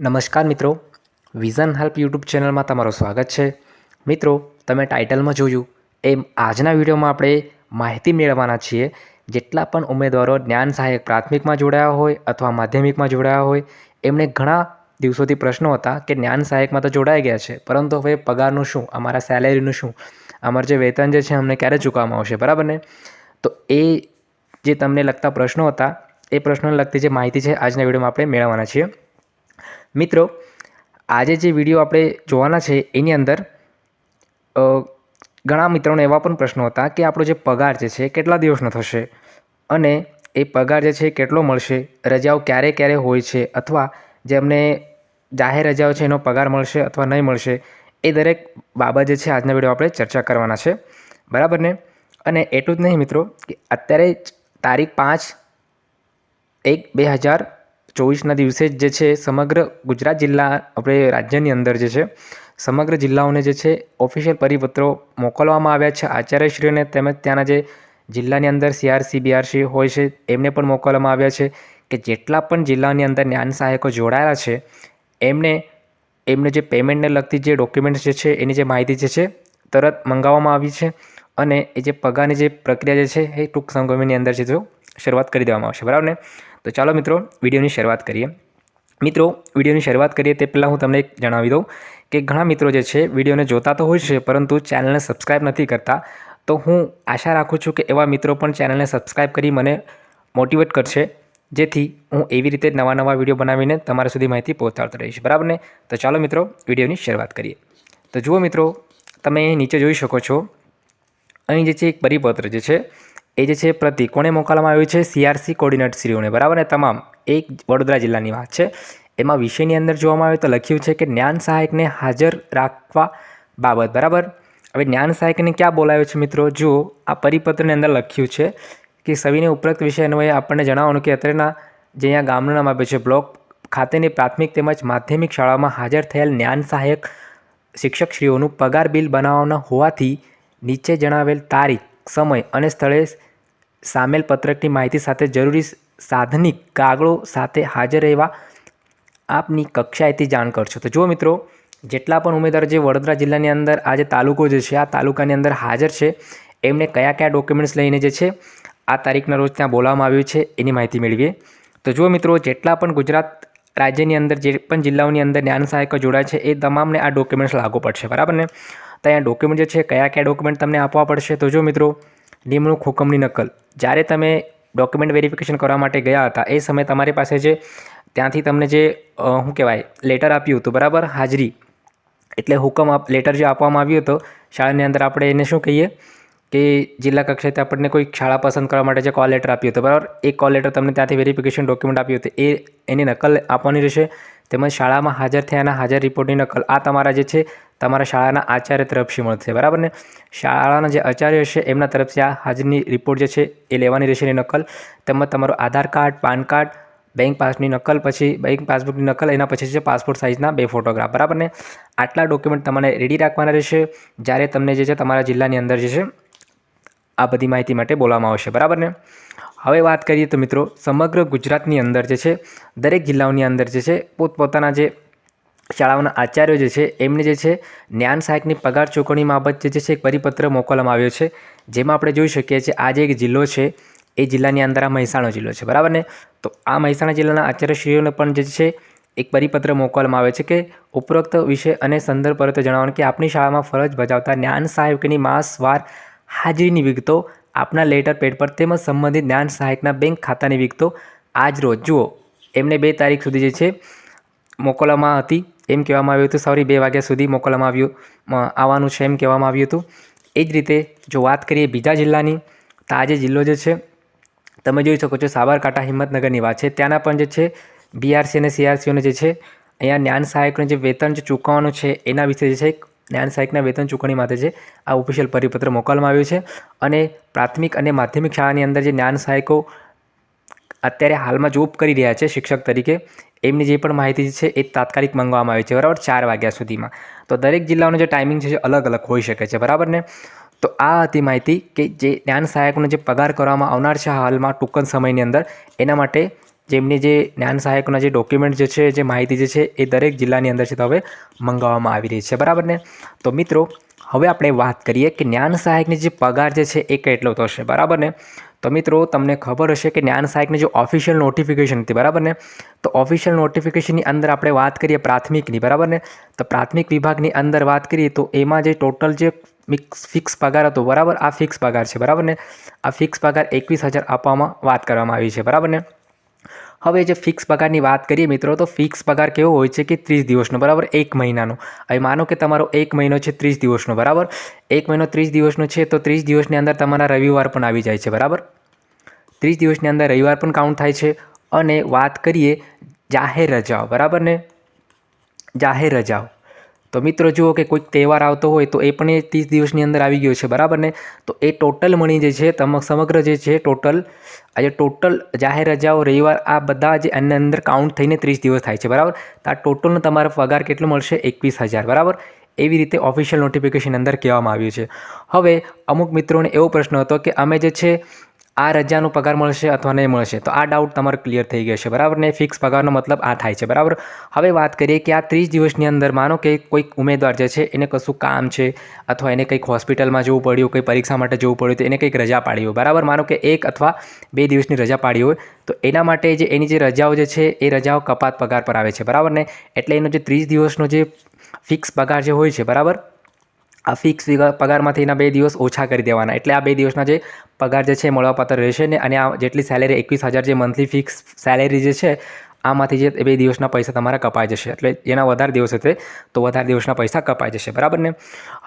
નમસ્કાર મિત્રો. Vision help YouTube ચેનલમાં તમારું સ્વાગત છે. મિત્રો, તમે ટાઇટલમાં જોયું એમ આજના વિડીયોમાં આપણે માહિતી મેળવવાના છીએ જેટલા પણ ઉમેદવારો જ્ઞાન સહાયક પ્રાથમિકમાં જોડાયા હોય અથવા માધ્યમિકમાં જોડાયા હોય, એમને ઘણા દિવસોથી પ્રશ્નો હતા કે જ્ઞાન સહાયકમાં તો જોડાઈ ગયા છે, પરંતુ હવે પગારનું શું, અમારા સેલેરીનું શું, અમારું જે વેતન જે છે અમને ક્યારે ચૂકવવામાં આવશે, બરાબર ને? તો એ જે તમને લગતા પ્રશ્નો હતા, એ પ્રશ્નોને લગતી જે માહિતી છે આજના વિડીયોમાં આપણે મેળવવાના છીએ. મિત્રો, આજે જે વીડિયો આપણે જોવાના છે એની અંદર ઘણા મિત્રોને એવા પણ પ્રશ્નો હતા કે આપણો જે પગાર જે છે કેટલા દિવસનો થશે અને એ પગાર જે છે કેટલો મળશે, રજાઓ ક્યારે ક્યારે હોય છે અથવા જે અમને જાહેર રજાઓ છે એનો પગાર મળશે અથવા નહીં મળશે, એ દરેક બાબત જે છે આજના વીડિયો આપણે ચર્ચા કરવાના છે. બરાબર ને? અને એટલું જ નહીં મિત્રો, કે અત્યારે તારીખ પાંચ એક બે હજાર ચોવીસના દિવસે જ જે છે સમગ્ર ગુજરાત જિલ્લા આપણે રાજ્યની અંદર જે છે સમગ્ર જિલ્લાઓને જે છે ઓફિશિયલ પરિપત્રો મોકલવામાં આવ્યા છે. આચાર્યશ્રીઓને તેમજ ત્યાંના જે જિલ્લાની અંદર સીઆરસી, બીઆરસી હોય છે એમને પણ મોકલવામાં આવ્યા છે કે જેટલા પણ જિલ્લાની અંદર જ્ઞાન સહાયકો જોડાયેલા છે એમને એમને જે પેમેન્ટને લગતી જે ડોક્યુમેન્ટ્સ જે છે એની જે માહિતી જે છે તરત મંગાવવામાં આવી છે અને એ જે પગારની જે પ્રક્રિયા જે છે એ ટૂંક સમયની અંદર છે જો શરૂઆત કરી દેવામાં આવશે બરાબર ને તો ચાલો મિત્રો, વિડીયોની શરૂઆત કરીએ. મિત્રો, વિડીયોની શરૂઆત કરીએ તે પહેલાં હું તમને જણાવી દઉં કે ઘણા મિત્રો જે છે, વિડીયોને જોતા તો હોય છે, પરંતુ ચેનલને સબસ્ક્રાઈબ નથી કરતા. તો હું આશા રાખું છું કે એવા મિત્રો પણ ચેનલને સબસ્ક્રાઈબ કરી મને મોટિવેટ કરશે, જેથી હું એવી રીતે નવા નવા વીડિયો બનાવીને તમારા સુધી માહિતી પહોંચાડતો રહીશ બરાબર ને તો ચાલો મિત્રો, વિડીયોની શરૂઆત કરીએ. તો જુઓ મિત્રો, તમે નીચે જોઈ શકો છો. અહીં જે છે એક પરિપત્ર જે છે એ જે છે પ્રતિ કોણે મોકલવામાં આવ્યું છે સીઆરસી કોર્ડિનેટશ્રીઓને બરાબર ને? તમામ એક વડોદરા જિલ્લાની વાત છે. એમાં વિષયની અંદર જોવામાં આવે તો લખ્યું છે કે જ્ઞાન સહાયકને હાજર રાખવા બાબત, બરાબર? હવે જ્ઞાન સહાયકને ક્યાં બોલાવ્યો છે મિત્રો? જુઓ આ પરિપત્રની અંદર લખ્યું છે કે સવિને ઉપરોક્ત વિષય અન્વયે આપણને જણાવવાનું કે અત્યારના જે અહીંયા ગામનું નામ આપ્યું છે બ્લોક ખાતેની પ્રાથમિક તેમજ માધ્યમિક શાળામાં હાજર થયેલ જ્ઞાન સહાયક શિક્ષકશ્રીઓનું પગાર બિલ બનાવવાના હોવાથી નીચે જણાવેલ તારીખ, સમય અને સ્થળે સામેલ પત્રકની માહિતી સાથે જરૂરી સાધનિક કાગળો સાથે હાજર રહેવા આપની કક્ષાએથી જાણ કરશો. તો જુઓ મિત્રો, જેટલા પણ ઉમેદવારો જે વડોદરા જિલ્લાની અંદર આ જે તાલુકો જે છે, આ તાલુકાની અંદર હાજર છે. એમને કયા કયા ડોક્યુમેન્ટ્સ લઈને જે છે, આ તારીખના રોજ ત્યાં બોલાવવામાં આવ્યું છે, એની માહિતી મેળવીએ. તો જુઓ મિત્રો, જેટલા પણ ગુજરાત રાજ્યની અંદર, જે પણ જિલ્લાઓની અંદર જ્ઞાન સહાયકો જોડાય છે, એ તમામને આ ડોક્યુમેન્ટ્સ લાગુ પડશે. બરાબર ને? તો અહીંયા ડોક્યુમેન્ટ જે છે, કયા કયા ડોક્યુમેન્ટ તમને આપવા પડશે? તો જો મિત્રો નિમણૂક હુકમની નકલ. જ્યારે તમે ડોક્યુમેન્ટ વેરિફિકેશન કરવા માટે ગયા હતા, એ સમયે તમારી પાસે જે, ત્યાંથી તમને જે શું કહેવાય લેટર આપ્યું હતું, બરાબર? હાજરી. એટલે હુકમ આપ લેટર જે આપવામાં આવ્યું હતો, શાળાની અંદર આપણે એને શું કહીએ કે જિલ્લા કક્ષાએથી આપણને કોઈ શાળા પસંદ કરવા માટે જે કોલ લેટર આપ્યું હતું, બરાબર? એ કોલ લેટર તમને ત્યાંથી વેરિફિકેશન ડોક્યુમેન્ટ આપ્યું હતું, એ, એની નકલ આપવાની રહેશે. તેમજ શાળામાં હાજર થયાના હાજર રિપોર્ટની નકલ આ તમારા જે છે, તમારા શાળાના આચાર્ય તરફથી મળશે. બરાબર ને? શાળાના જે આચાર્ય હશે એમના તરફથી આ હાજરની રિપોર્ટ જે છે, એ લેવાની રહેશે એની નકલ. તેમજ તમારું Aadhaar card, PAN card, bank પાસની નકલ પછી બેંક પાસબુકની નકલ, એના પછી છે પાસપોર્ટ સાઇઝના બે ફોટોગ્રાફ. બરાબર ને? આટલા ડોક્યુમેન્ટ તમારે રેડી રાખવાના રહેશે. જ્યારે તમને જે છે, તમારા જિલ્લાની અંદર જે છે, આ બધી માહિતી માટે બોલાવવામાં આવશે. બરાબર ને? હવે વાત કરીએ તો મિત્રો, સમગ્ર ગુજરાતની અંદર જે છે, દરેક જિલ્લાઓની અંદર જે છે, પોતપોતાના જે શાળાઓના આચાર્યો જે છે, એમને જે છે, જ્ઞાન સહાયકની પગાર ચૂકવણી બાબત જે છે એક પરિપત્ર મોકલવામાં આવ્યો છે. જેમાં આપણે જોઈ શકીએ છીએ, આ જે એક જિલ્લો છે, એ જિલ્લાની અંદર આ મહેસાણા જિલ્લો છે. બરાબર ને? તો આ મહેસાણા જિલ્લાના આચાર્યશ્રીઓને પણ જે છે, એક પરિપત્ર મોકલવામાં આવે છે કે, ઉપરોક્ત વિષય અને સંદર્ભ પરત જણાવવાનું કે આપણી શાળામાં ફરજ બજાવતા જ્ઞાન સહાયકની માસવાર હાજરીની વિગતો આપના લેટર પેડ પર તેમજ સંબંધિત જ્ઞાન સહાયકના બેંક ખાતાની વિગતો આજ રોજ. જુઓ, એમને બે તારીખ સુધી જે છે, મોકલવામાં હતી. એમ કહેવામાં આવ્યું હતું સવારે બે વાગ્યા સુધી મોકલવામાં આવ્યું આવવાનું છે, એમ કહેવામાં આવ્યું હતું. એ જ રીતે, જો વાત કરીએ બીજા જિલ્લાની, તો આજે જિલ્લો જે છે, તમે જોઈ શકો છો, સાબરકાંઠા, હિંમતનગરની વાત છે. ત્યાંના પણ જે છે બીઆરસી અને સીઆરસીઓને જે છે, અહીંયા જ્ઞાન સહાયકનું જે વેતન જે ચૂકવવાનું છે, એના વિશે જે છે જ્ઞાન સહાયકના વેતન ચૂકવણી માટે છે આ ઓફિશિયલ પરિપત્ર મોકલવામાં આવ્યું છે. અને પ્રાથમિક અને માધ્યમિક શાળાની અંદર જે જ્ઞાન સહાયકો અત્યારે હાલમાં જોબ કરી રહ્યા છે શિક્ષક તરીકે, એમની જે પણ માહિતી છે એ તાત્કાલિક મંગાવવામાં આવી છે, બરાબર ચાર વાગ્યા સુધીમાં. તો દરેક જિલ્લાનો જે ટાઈમિંગ છે અલગ અલગ હોઈ શકે છે, બરાબર ને? તો આ હતી માહિતી કે જે જ્ઞાન સહાયકનો જે પગાર કરવામાં આવનાર છે હાલમાં ટૂંક સમયની અંદર, એના માટે જેમની જે જ્ઞાન સહાયકના જે ડોક્યુમેન્ટ જે છે, જે માહિતી જે છે, એ દરેક જિલ્લાની અંદર છે તો હવે મંગાવવામાં આવી રહી છે. બરાબર ને? તો મિત્રો, હવે આપણે વાત કરીએ કે જ્ઞાન સહાયકની જે પગાર જે છે, એ કેટલો થશે? બરાબર ને? તો મિત્રો, તમને ખબર હશે કે જ્ઞાન સહાયકની જે ઓફિશિયલ નોટિફિકેશન હતી, બરાબર ને? તો ઓફિશિયલ નોટિફિકેશનની અંદર આપણે વાત કરીએ પ્રાથમિકની, બરાબર ને? તો પ્રાથમિક વિભાગની અંદર વાત કરીએ તો એમાં જે ટોટલ જે મિક્સ ફિક્સ પગાર હતો, બરાબર? આ ફિક્સ પગાર છે, બરાબર ને? આ ફિક્સ પગાર એકવીસ હજાર આપવામાં વાત કરવામાં આવી છે, બરાબર ને? હવે જે ફિક્સ પગારની વાત કરીએ મિત્રો, તો ફિક્સ પગાર કેવો હોય છે કે ત્રીસ દિવસનો, બરાબર? એક મહિનાનો. હવે માનો કે તમારો એક મહિનો છે ત્રીસ દિવસનો, બરાબર? એક મહિનો ત્રીસ દિવસનો છે, તો ત્રીસ દિવસની અંદર તમારા રવિવાર પણ આવી જાય છે, બરાબર? ત્રીસ દિવસની અંદર રવિવાર પણ કાઉન્ટ થાય છે. અને વાત કરીએ જાહેર રજાઓ, બરાબર ને? જાહેર રજાઓ. તો મિત્રો, જુઓ કે કોઈક તહેવાર આવતો હોય તો એ પણ એ ત્રીસ દિવસની અંદર આવી ગયો છે, બરાબર ને? તો એ ટોટલ મણી જે છે, તમ, સમગ્ર જે છે ટોટલ આજે ટોટલ જાહેર રજાઓ રવિવાર, આ બધા જે એની અંદર કાઉન્ટ થઈને ત્રીસ દિવસ થાય છે, બરાબર? તો આ ટોટલનો તમારો પગાર કેટલો મળશે? એકવીસ હજાર, બરાબર? એવી રીતે ઓફિશિયલ નોટિફિકેશન અંદર કહેવામાં આવ્યું છે. હવે અમુક મિત્રોને એવો પ્રશ્ન હતો કે અમે જે છે આ રજાનો પગાર મળશે અથવા નહીં મળશે? તો આ ડાઉટ તમારો ક્લિયર થઈ ગયો છે, બરાબર? ને ફિક્સ પગારનો મતલબ આ થાય છે, બરાબર? હવે વાત કરીએ કે આ ત્રીસ દિવસની અંદર માનો કે કોઈક ઉમેદવાર જે છે, એને કશું કામ છે અથવા એને કંઈક હોસ્પિટલમાં જવું પડ્યું, કંઈ પરીક્ષા માટે જવું પડ્યું, તો એને કંઈક રજા પાડી હોય, બરાબર? માનો કે એક અથવા બે દિવસની રજા પાડી હોય, તો એના માટે જે એની જે રજાઓ જે છે, એ રજાઓ કપાત પગાર પર આવે છે, બરાબર? ને એટલે એનો જે ત્રીસ દિવસનો જે ફિક્સ પગાર જે હોય છે, બરાબર? આ ફિક્સ પગારમાંથી એના બે દિવસ ઓછા કરી દેવાના, એટલે આ બે દિવસના જે પગાર જે છે મળવાપાત્ર રહેશે ને અને આ જેટલી સેલેરી એકવીસ હજાર જે મંથલી ફિક્સ સેલેરી જે છે, આમાંથી જે બે દિવસના પૈસા તમારા કપાઈ જશે. એટલે એના વધારે દિવસ હશે તો વધારે દિવસના પૈસા કપાઈ જશે. બરાબર ને?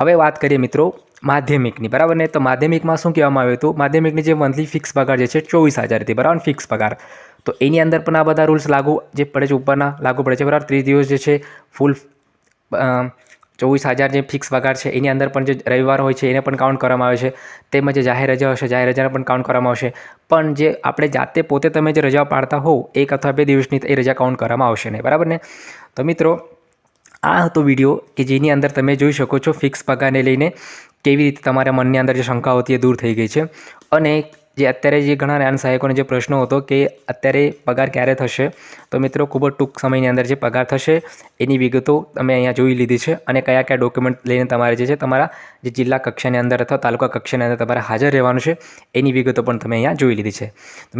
હવે વાત કરીએ મિત્રો માધ્યમિકની. બરાબર ને? તો માધ્યમિકમાં શું કહેવામાં આવ્યું હતું? માધ્યમિકની જે મંથલી ફિક્સ પગાર જે છે ચોવીસ હજાર હતી. બરાબર ફિક્સ પગાર. તો એની અંદર પણ આ બધા રૂલ્સ લાગુ જે પડે છે, ઉપરના લાગુ પડે છે. બરાબર? ત્રીસ દિવસ જે છે ફૂલ ચોવીસ હજાર જે ફિક્સ પગાર છે, એની અંદર પણ જે રવિવાર હોય છે, એને પણ કાઉન્ટ કરવામાં આવે છે. તેમજ જાહેર રજા હશે, જાહેર રજાને પણ કાઉન્ટ કરવામાં આવશે. પણ જે આપણે જાતે પોતે તમે જે રજા પાડતા હોવ, એક અથવા બે દિવસની એ રજા કાઉન્ટ કરવામાં આવશે નહીં. બરાબર ને? તો મિત્રો, આ હતો વીડિયો કે જેની અંદર તમે જોઈ શકો છો ફિક્સ પગારને લઈને કેવી રીતે તમારા મનની અંદર જે શંકાઓ હતી એ દૂર થઈ ગઈ છે. અને જે અત્યારે જે ઘણા રાન સહાયકોને જે પ્રશ્નો હતો કે અત્યારે પગાર ક્યારે થશે, તો મિત્રો ખૂબ જ ટૂંક સમયની અંદર જે પગાર થશે એની વિગતો તમે અહીંયા જોઈ લીધી છે અને કયા કયા ડોક્યુમેન્ટ લઈને તમારે જે છે તમારા જે જિલ્લા કક્ષાની અંદર અથવા તાલુકા કક્ષાની અંદર તમારે હાજર રહેવાનું છે એની વિગતો પણ તમે અહીંયા જોઈ લીધી છે.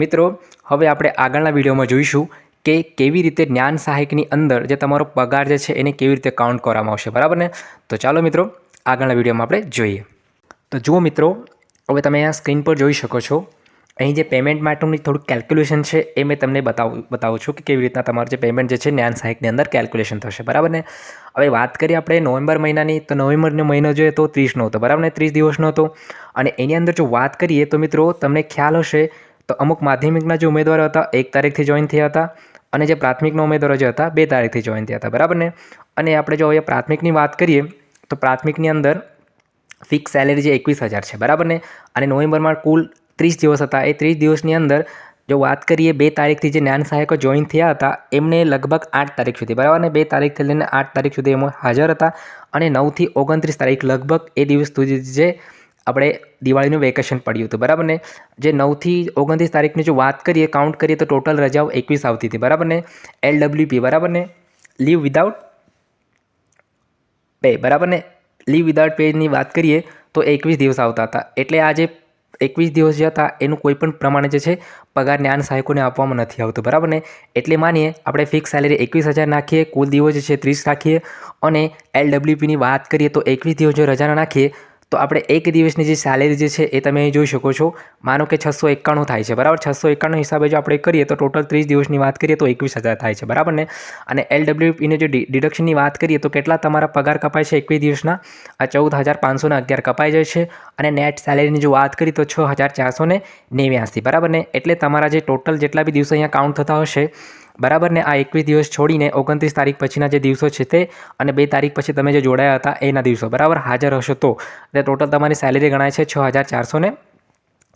મિત્રો, હવે આપણે આગળના વિડીયોમાં જોઈશું કે કેવી રીતે જ્ઞાન સહાયકની અંદર જે તમારો પગાર જે છે એને કેવી રીતે કાઉન્ટ કરવામાં આવશે. બરાબર ને? તો ચાલો મિત્રો, આગળના વિડીયોમાં આપણે જોઈએ. તો જુઓ મિત્રો હવે તમે આ સ્ક્રીન પર જોઈ શકો છો. અહીં જે પેમેન્ટ માટેનું થોડુંક કેલ્ક્યુલેશન છે એ મેં તમને બતાવું બતાવું છું કે કેવી રીતના તમારું જે પેમેન્ટ જે છે જ્ઞાન સહાયકની અંદર કેલ્ક્યુલેશન થશે. બરાબર ને? હવે વાત કરીએ આપણે નવેમ્બર મહિનાની. તો નવેમ્બરનો મહિનો જોઈએ તો ત્રીસનો હતો. બરાબર ને? ત્રીસ દિવસનો હતો. અને એની અંદર જો વાત કરીએ તો મિત્રો તમને ખ્યાલ હશે, તો અમુક માધ્યમિકના જે ઉમેદવારો હતા, એક તારીખથી જોઈન થયા હતા અને જે પ્રાથમિકના ઉમેદવારો જે હતા, બે તારીખથી જોઈન થયા હતા. બરાબર ને? અને આપણે જો હવે પ્રાથમિકની વાત કરીએ, તો પ્રાથમિકની અંદર ફિક્સ સેલેરી જે એકવીસ હજાર છે, બરાબર ને? અને નવેમ્બરમાં કુલ ત્રીસ દિવસ હતા. એ ત્રીસ દિવસની અંદર જો વાત કરીએ, બે તારીખથી જે જ્ઞાન સહાયકો જોઈન થયા હતા, એમને લગભગ આઠ તારીખ સુધી, બરાબર ને? બે તારીખથી લઈને આઠ તારીખ સુધી એમાં હાજર હતા અને નવથી ઓગણત્રીસ તારીખ લગભગ એ દિવસ સુધી જે આપણે દિવાળીનું વેકેશન પડ્યું હતું, બરાબર ને? જે નવથી ઓગણત્રીસ તારીખની જો વાત કરીએ કાઉન્ટ કરીએ તો ટોટલ રજાઓ એકવીસ આવતી હતી, બરાબર ને? એલ ડબલ્યુપી બરાબર ને? લીવ વિદાઉટ પે બરાબર ને? લીવ વિદાઉટ પેની વાત કરીએ, તો એકવીસ દિવસ આવતા હતા. એટલે આ જે એકવીસ દિવસ જે હતા, એનું કોઈ પણ પ્રમાણે જે છે, પગાર જ્ઞાન સહાયકોને આપવામાં નથી આવતું. બરાબર ને? એટલે માનીએ, આપણે ફિક્સ સેલેરી એકવીસ હજાર નાખીએ, કુલ દિવસ જે છે, ત્રીસ રાખીએ. અને એલ ડબલ્યુપીની વાત કરીએ, તો એકવીસ દિવસ જો રજાના નાખીએ તો આપણે એક દિવસની જે સેલેરી જે છે એ તમે જોઈ શકો છો. માનો કે છસો એકાણું થાય છે, બરાબર? છસો એકાણું હિસાબે જો આપણે કરીએ તો ટોટલ ત્રીસ દિવસની વાત કરીએ તો એકવીસ હજાર થાય છે, બરાબર ને? અને એલ ડબલ્યુપીને જો ડિડક્શનની વાત કરીએ તો કેટલા તમારા પગાર કપાય છે એકવીસ દિવસના? આ ચૌદ હજાર પાંચસોને અગિયાર કપાઈ જાય છે અને નેટ સેલેરીની જો વાત કરીએ તો છ હજાર ચારસો ને નેવ્યાસી, બરાબર ને? એટલે તમારા જે ટોટલ જેટલા બી દિવસો અહીંયા કાઉન્ટ થતા હશે બરાબર ને આ એકવીસ દિવસ છોડીને ઓગણત્રીસ તારીખ પછીના જે દિવસો છે તે અને બે તારીખ પછી તમે જે જોડાયા હતા એના દિવસો, બરાબર? હાજર હશો તો. એટલે ટોટલ તમારી સેલેરી ગણાય છે છ હજાર ચારસો ને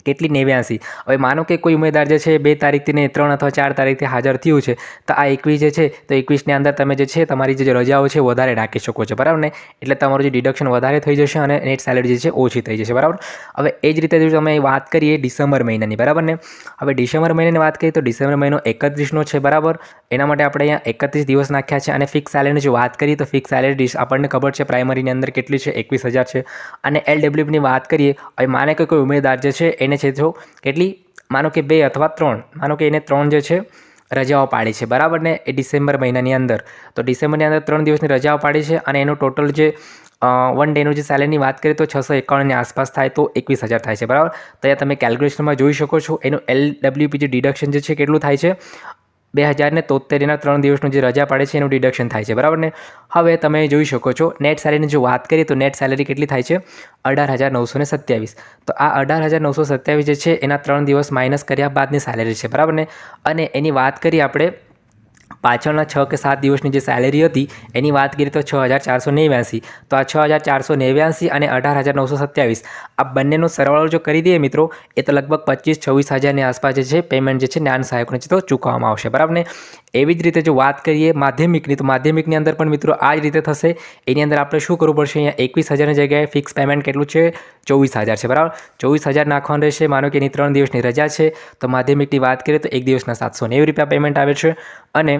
કેટલી નેવ્યાસી? હવે માનો કે કોઈ ઉમેદવાર જે છે બે તારીખથી ને ત્રણ અથવા ચાર તારીખથી હાજર થયું છે, તો આ એકવીસ જે છે, તો એકવીસની અંદર તમે જે છે, તમારી જે રજાઓ છે, વધારે રાખી શકો છો, બરાબર ને? એટલે તમારું જે ડિડક્શન વધારે થઈ જશે અને નેટ સેલેરી જે છે, ઓછી થઈ જશે, બરાબર? હવે એ જ રીતે તમે વાત કરીએ ડિસેમ્બર મહિનાની, બરાબર ને? હવે ડિસેમ્બર મહિનાની વાત કરીએ તો ડિસેમ્બર મહિનો એકત્રીસનો છે, બરાબર? એના માટે આપણે અહીંયા એકત્રીસ દિવસ નાખ્યા છે અને ફિક્સ સેલેરીની જો વાત કરીએ તો ફિક્સ સેલેરી આપણને ખબર છે પ્રાઇમરીની અંદર કેટલી છે, એકવીસ હજાર છે. અને એલડબ્લ્યુની વાત કરીએ, હવે માને કે કોઈ ઉમેદવાર જે છે, એને છે જો કેટલી? માનો કે બે અથવા ત્રણ. માનો કે એને ત્રણ જે છે, રજાઓ પાડી છે. બરાબર ને? એ ડિસેમ્બર મહિનાની અંદર. તો ડિસેમ્બરની અંદર ત્રણ દિવસની રજાઓ પાડી છે અને એનું ટોટલ જે વન ડેનું જે સેલેરીની વાત કરીએ તો છસો એકાવનની આસપાસ થાય તો એકવીસ હજાર થાય છે. બરાબર? તો અહીંયા તમે કેલ્ક્યુલેશનમાં જોઈ શકો છો. એનું એલ ડબલ્યુપી જે ડિડક્શન જે છે કેટલું થાય છે? બે હજારને તોતેરના ત્રણ દિવસનું જે રજા પાડે છે એનું ડિડક્શન થાય છે. બરાબર ને? હવે તમે જોઈ શકો છો નેટ સેલેરીની જો વાત કરીએ તો નેટ સેલેરી કેટલી થાય છે? અઢાર હજાર નવસો ને સત્યાવીસ. તો આ અઢાર હજાર નવસો સત્યાવીસ જે છે, એના ત્રણ દિવસ માઇનસ કર્યા બાદની સેલેરી છે. બરાબર ને? અને એની વાત કરીએ આપણે પાછળના છ કે સાત દિવસની જે સેલેરી હતી, એની વાત કરીએ તો છ હજાર ચારસો નેવ્યાસી. તો આ છ હજાર ચારસો નેવ્યાસી અને અઢાર હજાર નવસો સત્યાવીસ. આ બંનેનો સરવાળો જો કરી દઈએ મિત્રો, એ તો લગભગ પચીસ, છવ્વીસ હજારની આસપાસ જે છે પેમેન્ટ જે છે જ્ઞાન સહાયકને છે તો ચૂકવવામાં આવશે. બરાબર ને એવી જ રીતે જો વાત કરીએ માધ્યમિકની, તો માધ્યમિકની અંદર પણ મિત્રો આ જ રીતે થશે. એની અંદર આપણે શું કરવું પડશે? અહીંયા એકવીસ હજારની જગ્યાએ ફિક્સ પેમેન્ટ કેટલું છે? ચોવીસ હજાર છે. બરાબર? ચોવીસ હજાર નાખવાનું રહેશે. માનો કે એની ત્રણ દિવસની રજા છે. તો માધ્યમિકની વાત કરીએ તો એક દિવસના સાતસો નેવું રૂપિયા પેમેન્ટ આવે છે. અને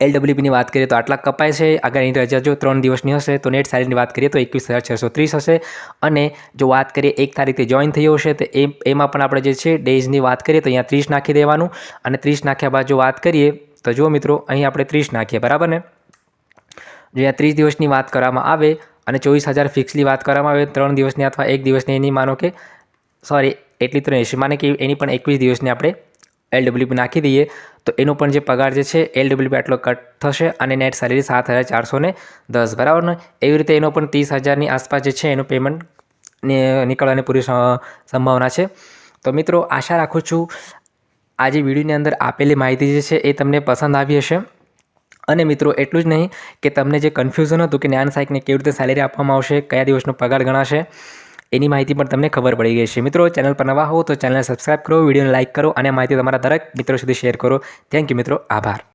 એલડબ્લ્યુપીની વાત કરીએ તો આટલા કપાય છે. એની રજા જો ત્રણ દિવસની હશે તો નેટ સારીની વાત કરીએ તો એકવીસ હજાર છસો ત્રીસ હશે. અને જો વાત કરીએ એક તારીખથી જોઈન થયો હશે તો એ, એમાં પણ આપણે જે છે ડેઝની વાત કરીએ તો અહીંયા ત્રીસ નાખી દેવાનું. અને ત્રીસ નાખ્યા બાદ જો વાત કરીએ તો જુઓ મિત્રો, અહીં આપણે ત્રીસ નાખીએ, બરાબર ને? જો અહીંયા ત્રીસ દિવસની વાત કરવામાં આવે અને ચોવીસ હજાર ફિક્સની વાત કરવામાં આવે, ત્રણ દિવસની અથવા એક દિવસની એની માનો કે સોરી એટલી તો નહીં માને કે એની પણ એકવીસ દિવસની આપણે એલડબ્લ્યુપી નાખી દઈએ. તો એનો પણ જે પગાર જે છે એલડબ્લ્યુપી આટલો કટ થશે અને નેટ સેલેરી સાત હજાર ચારસો ને દસ, બરાબર ને? એવી રીતે એનો પણ ત્રીસ હજારની આસપાસ જે છે, એનું પેમેન્ટ નીકળવાની પૂરી સંભાવના છે. તો મિત્રો, આશા રાખું છું આજે વિડીયોની અંદર આપેલી માહિતી જે છે, એ તમને પસંદ આવી હશે. અને મિત્રો, એટલું જ નહીં કે તમને જે કન્ફ્યુઝન હતું કે જ્ઞાન સાહેબને કેવી રીતે સેલેરી આપવામાં આવશે, કયા દિવસનો પગાર ગણાશે એની માહિતી પણ તમને ખબર પડી ગઈ છે મિત્રો, ચેનલ પર નવા હો તો ચેનલ સબસ્ક્રાઈબ કરો, વિડીયોને લાઇક કરો અને માહિતી તમારા દરેક મિત્રો સુધી શેર કરો. થેન્ક યુ મિત્રો, આભાર.